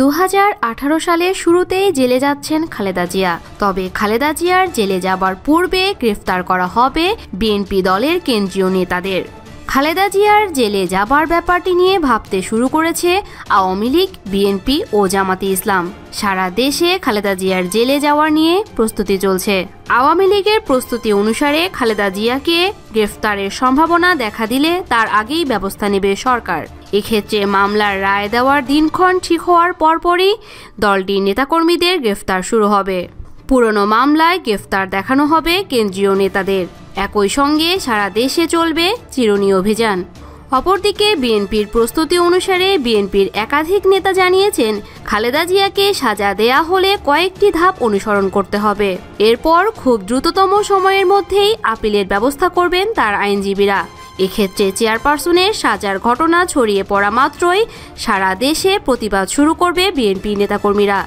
দু হাজার আঠারো সালের শুরুতেই জেলে যাচ্ছেন খালেদা জিয়া। তবে খালেদা জিয়ার জেলে যাবার পূর্বে গ্রেফতার করা হবে বিএনপি দলের কেন্দ্রীয় নেতাদের। খালেদা জিয়ার জেলে যাবার ব্যাপারটি নিয়ে ভাবতে শুরু করেছে আওয়ামী লীগ, বিএনপি ও জামাতি ইসলাম। সারা দেশে খালেদা জিয়ার জেলে যাওয়ার নিয়ে প্রস্তুতি চলছে। আওয়ামী লীগের প্রস্তুতি অনুসারে খালেদা জিয়াকে গ্রেফতারের সম্ভাবনা দেখা দিলে তার আগেই ব্যবস্থা নেবে সরকার। এক্ষেত্রে মামলার রায় দেওয়ার দিনক্ষণ ঠিক হওয়ার পরপরই দলটির নেতাকর্মীদের গ্রেফতার শুরু হবে। পুরনো মামলায় গ্রেফতার দেখানো হবে কেন্দ্রীয় নেতাদের। একই সঙ্গে সারা দেশে চলবে চিরুনি অভিযান। অপরদিকে বিএনপির প্রস্তুতি অনুসারে বিএনপির একাধিক নেতা জানিয়েছেন, খালেদা জিয়াকে সাজা দেয়া হলে কয়েকটি ধাপ অনুসরণ করতে হবে। এরপর খুব দ্রুততম সময়ের মধ্যেই আপিলের ব্যবস্থা করবেন তার আইনজীবীরা। এক্ষেত্রে চেয়ারপারসনের সাজার ঘটনা ছড়িয়ে পড়া মাত্রই সারা দেশে প্রতিবাদ শুরু করবে বিএনপি নেতাকর্মীরা।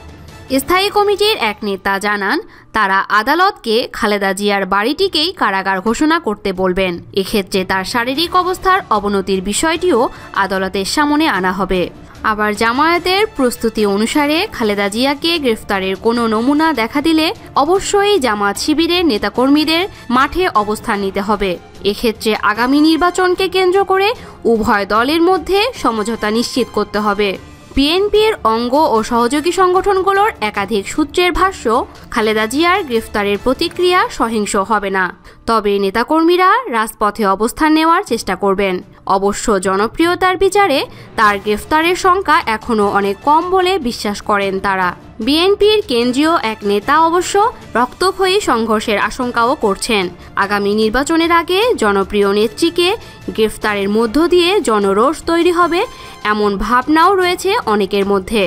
স্থায়ী কমিটির এক নেতা জানান, তারা আদালতকে খালেদা জিয়ার বাড়িটিকেই কারাগার ঘোষণা করতে বলবেন। এক্ষেত্রে তার শারীরিক অবস্থার অবনতির বিষয়টিও আদালতের সামনে আনা হবে। আবার জামায়াতের প্রস্তুতি অনুসারে খালেদা জিয়াকে গ্রেফতারের কোনো নমুনা দেখা দিলে অবশ্যই জামাত শিবিরের নেতাকর্মীদের মাঠে অবস্থান নিতে হবে। এক্ষেত্রে আগামী নির্বাচনকে কেন্দ্র করে উভয় দলের মধ্যে সমঝোতা নিশ্চিত করতে হবে। বিএনপির অঙ্গ ও সহযোগী সংগঠনগুলোর একাধিক সূত্রের ভাষ্য, খালেদা জিয়ার গ্রেফতারের প্রতিক্রিয়া সহিংস হবে না। তবে নেতাকর্মীরা রাজপথে অবস্থান নেওয়ার চেষ্টা করবেন। অবশ্য জনপ্রিয়তার বিচারে তার গ্রেফতারের সংখ্যা এখনও অনেক কম বলে বিশ্বাস করেন তারা। বিএনপির কেন্দ্রীয় এক নেতা অবশ্য রক্তক্ষয়ী সংঘর্ষের আশঙ্কাও করছেন। আগামী নির্বাচনের আগে জনপ্রিয় নেত্রীকে গ্রেফতারের মধ্য দিয়ে জনরোষ তৈরি হবে এমন ভাবনাও রয়েছে অনেকের মধ্যে।